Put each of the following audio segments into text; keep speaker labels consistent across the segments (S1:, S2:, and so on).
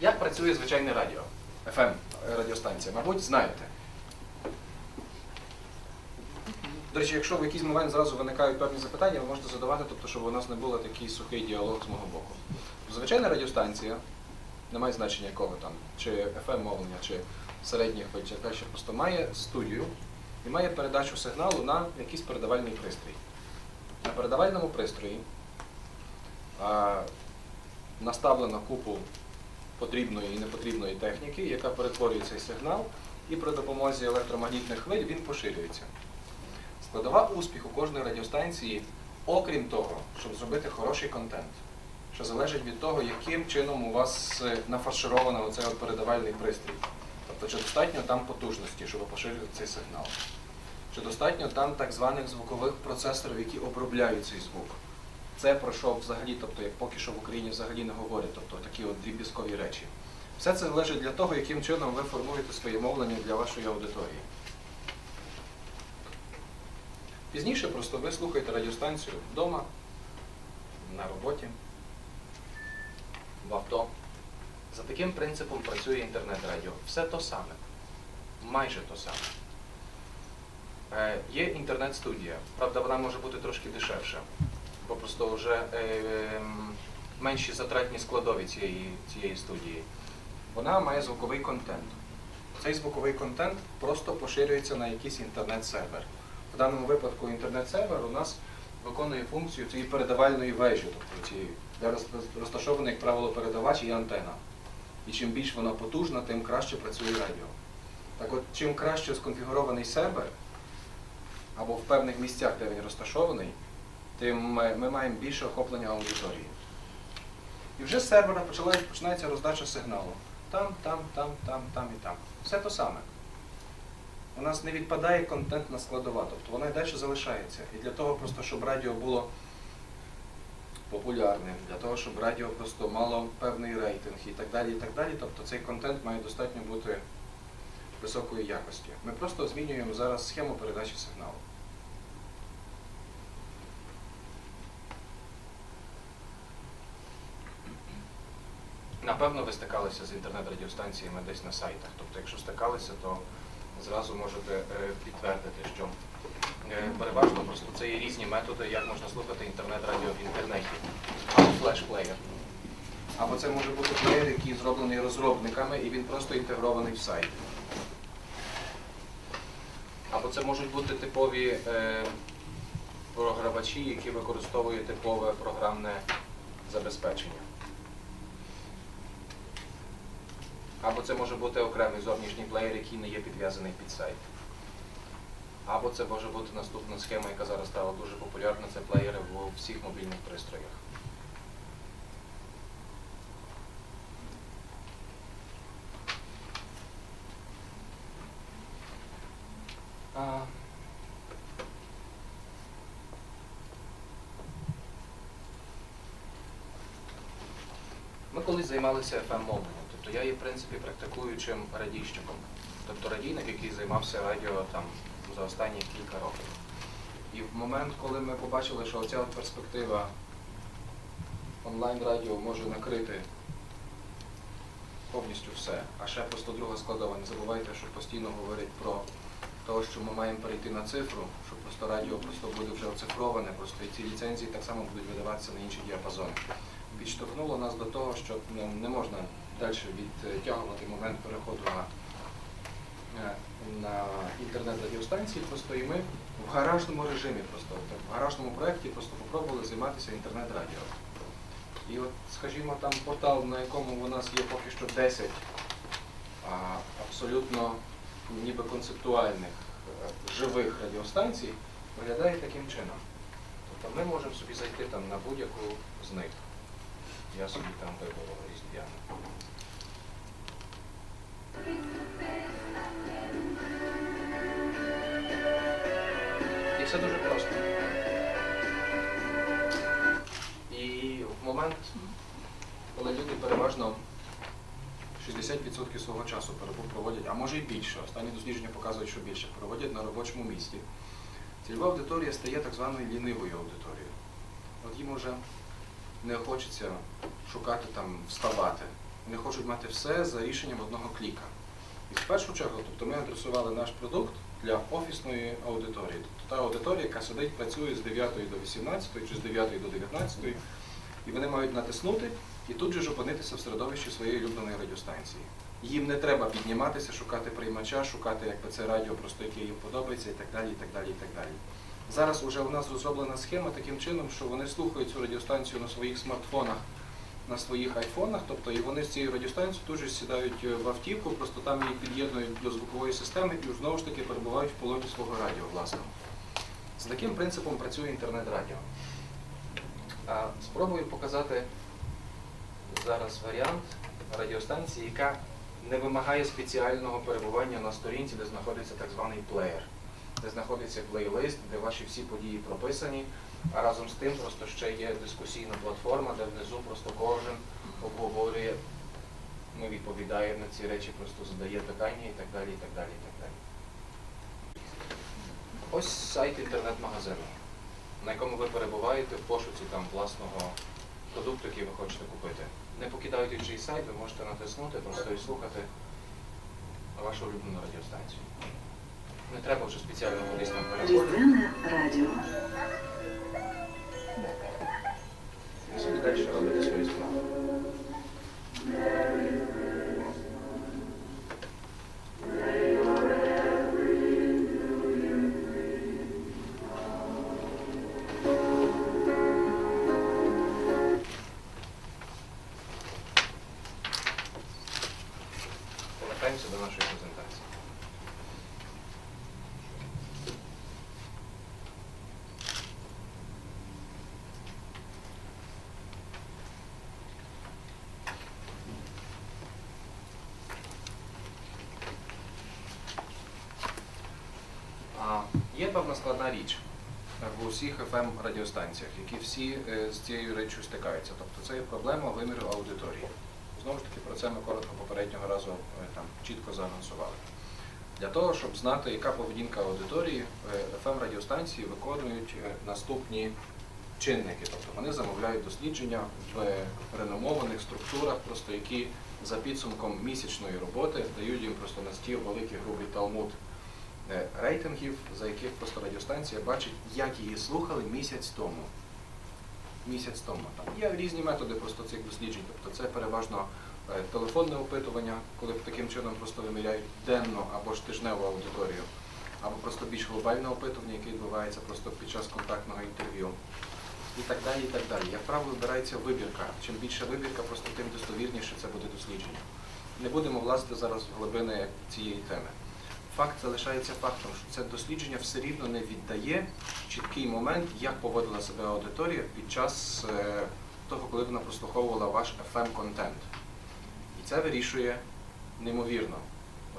S1: Як працює звичайне радіо? FM радіостанція, мабуть, знаєте. До речі, якщо в якийсь момент зразу виникають певні запитання, ви можете задавати, тобто, щоб у нас не було такий сухий діалог з мого боку. Звичайна радіостанція, немає значення якого там, чи FM мовлення, чи середніх краще, просто має студію і має передачу сигналу на якийсь передавальний пристрій. На передавальному пристрої а, наставлено купу потрібної і непотрібної техніки, яка перетворює цей сигнал, і при допомозі електромагнітних хвиль він поширюється. Складова успіху кожної радіостанції, окрім того, щоб зробити хороший контент, що залежить від того, яким чином у вас е, нафаршировано оцей от передавальний пристрій. Тобто, чи достатньо там потужності, щоб поширити цей сигнал. Чи достатньо там так званих звукових процесорів, які обробляють цей звук. Це про що взагалі, тобто як поки що в Україні взагалі не говорять, тобто такі от дріб'язкові речі. Все це залежить для того, яким чином ви формуєте своє мовлення для вашої аудиторії. Пізніше просто ви слухаєте радіостанцію вдома, на роботі, в авто. За таким принципом працює інтернет-радіо. Все то саме. Майже то саме. Е, є інтернет-студія. Правда, вона може бути трошки дешевша, бо просто вже е, м, менші затратні складові цієї, цієї студії. Вона має звуковий контент. Цей звуковий контент просто поширюється на якийсь інтернет-сервер. В даному випадку інтернет-сервер у нас виконує функцію цієї передавальної вежі, тобто цієї, де розташований, як правило, передавач і антена. І чим більш вона потужна, тим краще працює радіо. Так от, чим краще сконфігурований сервер, або в певних місцях, де він розташований, тим ми, маємо більше охоплення аудиторії. І вже з сервера починається роздача сигналу. Там, там, там, там, там і там. Все то саме. У нас не відпадає контентна складова, тобто вона і далі залишається. І для того, просто, щоб радіо було популярним, для того, щоб радіо просто мало певний рейтинг і так далі, і так далі. Тобто цей контент має достатньо бути високої якості. Ми просто змінюємо зараз схему передачі сигналу. Напевно, ви стикалися з інтернет-радіостанціями десь на сайтах. Тобто, якщо стикалися, то зразу можете е, підтвердити, що е, переважно просто це є різні методи, як можна слухати інтернет-радіо в інтернеті. Або флеш-плеєр. Або це може бути плеєр, який зроблений розробниками і він просто інтегрований в сайт. Або це можуть бути типові е, програвачі, які використовують типове програмне забезпечення. Або це може бути окремий зовнішній плеєр, який не є підв'язаний під сайт. Або це може бути наступна схема, яка зараз стала дуже популярна, це плеєри в всіх мобільних пристроях. А... Ми колись займалися FM мовленням, тобто я є в принципі практикуючим радійщиком, тобто радійник, який займався радіо там за останні кілька років. І в момент, коли ми побачили, що оця перспектива онлайн-радіо може накрити повністю все, а ще просто друга складова, не забувайте, що постійно говорять про те, що ми маємо перейти на цифру, що просто радіо просто буде вже оцифроване, просто і ці ліцензії так само будуть видаватися на інші діапазони підштовхнуло нас до того, що ну, не можна далі відтягувати момент переходу на, е, на інтернет-радіостанції. Просто і ми в гаражному режимі, просто так, в гаражному проєкті просто спробували займатися інтернет-радіо. І от, скажімо, там портал, на якому у нас є поки що 10 а, абсолютно ніби концептуальних е, живих радіостанцій, виглядає таким чином. Тобто ми можемо собі зайти там на будь-яку з них. Я собі там вибрав різдвяну. І все дуже просто. І в момент, коли люди переважно 60% свого часу проводять, а може і більше, останні дослідження показують, що більше, проводять на робочому місці. Цільова аудиторія стає так званою лінивою аудиторією. От їм уже не хочеться шукати там, вставати. Вони хочуть мати все за рішенням одного кліка. І в першу чергу, тобто ми адресували наш продукт для офісної аудиторії. Тобто та аудиторія, яка сидить, працює з 9 до 18 чи з 9 до 19, і вони мають натиснути і тут же ж опинитися в середовищі своєї улюбленої радіостанції. Їм не треба підніматися, шукати приймача, шукати якби це радіо, просто яке їм подобається, і так далі, і так далі, і так далі. Зараз вже у нас розроблена схема таким чином, що вони слухають цю радіостанцію на своїх смартфонах, на своїх айфонах, тобто і вони з цією радіостанцією тут же сідають е, в автівку, просто там її під'єднують до звукової системи і знову ж таки перебувають в полоні свого радіо власного. З таким принципом працює інтернет-радіо. Спробую показати зараз варіант радіостанції, яка не вимагає спеціального перебування на сторінці, де знаходиться так званий плеєр, де знаходиться плейлист, де ваші всі події прописані, а разом з тим просто ще є дискусійна платформа, де внизу просто кожен обговорює, ну, відповідає на ці речі, просто задає питання і так далі, і так далі, і так далі. Ось сайт інтернет-магазину, на якому ви перебуваєте в пошуці там власного продукту, який ви хочете купити. Не покидаючи чий сайт, ви можете натиснути просто і слухати вашу улюблену радіостанцію. Не треба вже спеціально кудись там переходити.
S2: Різдвяне радіо.
S1: Далі робити свою справу. Певна складна річ в усіх fm радіостанціях, які всі е, з цією реччю стикаються. Тобто це є проблема виміру аудиторії. Знову ж таки, про це ми коротко попереднього разу е, там чітко заанонсували. Для того, щоб знати, яка поведінка аудиторії, fm радіостанції виконують е, наступні чинники. Тобто вони замовляють дослідження в реномованих структурах, просто які за підсумком місячної роботи дають їм просто на стіл великий грубий талмуд е, рейтингів, за яких просто радіостанція бачить, як її слухали місяць тому. Місяць тому. Там є різні методи просто цих досліджень. Тобто це переважно е, телефонне опитування, коли таким чином просто виміряють денну або ж тижневу аудиторію, або просто більш глобальне опитування, яке відбувається просто під час контактного інтерв'ю. І так далі, і так далі. Як правило, вибирається вибірка. Чим більше вибірка, просто тим достовірніше це буде дослідження. Не будемо влазити зараз в глибини цієї теми. Факт залишається фактом, що це дослідження все рівно не віддає чіткий момент, як поводила себе аудиторія під час е, того, коли вона прослуховувала ваш FM-контент. І це вирішує неймовірно.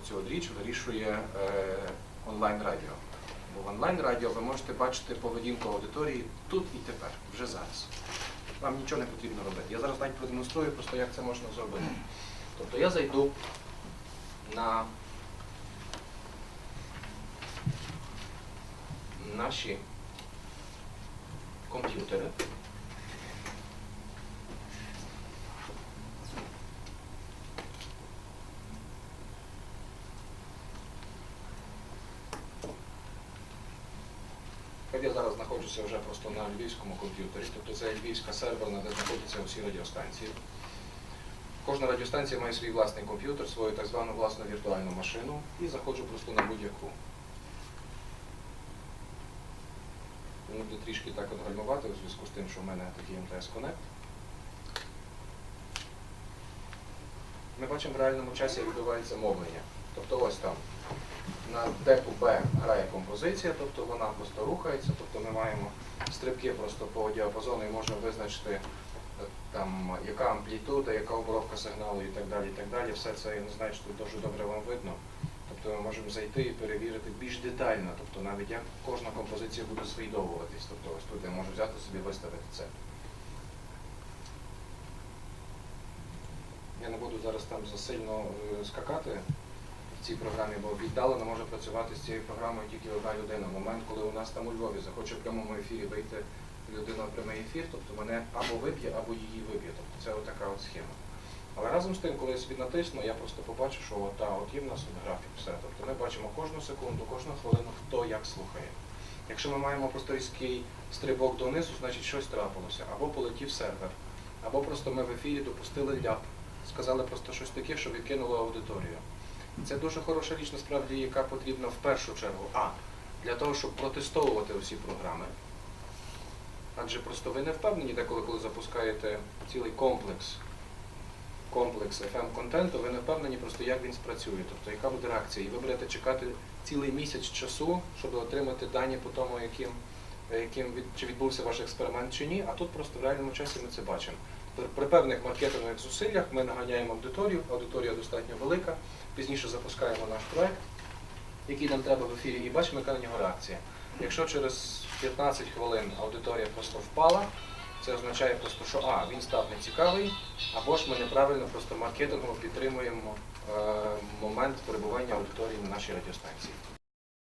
S1: Оцю от річ вирішує е, онлайн-радіо. Бо в онлайн-радіо ви можете бачити поведінку аудиторії тут і тепер, вже зараз. Вам нічого не потрібно робити. Я зараз навіть продемонструю просто, як це можна зробити. Тобто я зайду на наші комп'ютери. Я зараз знаходжуся вже просто на львівському комп'ютері, тобто це львівська серверна, де знаходяться усі радіостанції. Кожна радіостанція має свій власний комп'ютер, свою так звану власну віртуальну машину і заходжу просто на будь-яку. Воно буде трішки так от гальмувати у зв'язку з тим, що в мене такий МТС Connect. Ми бачимо в реальному часі, як відбувається мовлення. Тобто ось там на деку Б грає композиція, тобто вона просто рухається, тобто ми маємо стрибки просто по діапазону і можемо визначити е, там, яка амплітуда, яка обробка сигналу і так далі. і так далі. Все це я не знаю, що тут дуже добре вам видно. Тобто ми можемо зайти і перевірити більш детально, тобто навіть як кожна композиція буде слідовуватись. Тобто ось тут я можу взяти собі виставити це. Я не буду зараз там засильно е, скакати в цій програмі, бо віддалено може працювати з цією програмою тільки одна людина. Момент, коли у нас там у Львові захоче в прямому ефірі вийти людина в прямий ефір, тобто мене або виб'є, або її виб'є. Тобто це отака от схема. Але разом з тим, коли я собі натисну, я просто побачу, що от, та, от є в нас от графік, все. Тобто ми бачимо кожну секунду, кожну хвилину, хто як слухає. Якщо ми маємо просто різкий стрибок донизу, значить щось трапилося. Або полетів сервер, або просто ми в ефірі допустили ляп, сказали просто щось таке, що відкинуло аудиторію. Це дуже хороша річ, насправді, яка потрібна в першу чергу. А, для того, щоб протестовувати усі програми. Адже просто ви не впевнені деколи, коли запускаєте цілий комплекс, комплекс FM-контенту, ви не впевнені просто, як він спрацює, тобто яка буде реакція. І ви будете чекати цілий місяць часу, щоб отримати дані по тому, яким, яким від, чи відбувся ваш експеримент чи ні, а тут просто в реальному часі ми це бачимо. При певних маркетингових зусиллях ми наганяємо аудиторію, аудиторія достатньо велика, пізніше запускаємо наш проект, який нам треба в ефірі, і бачимо, яка на нього реакція. Якщо через 15 хвилин аудиторія просто впала, це означає просто, що а, він став нецікавий, або ж ми неправильно просто маркетингово підтримуємо е, момент перебування аудиторії на нашій радіостанції.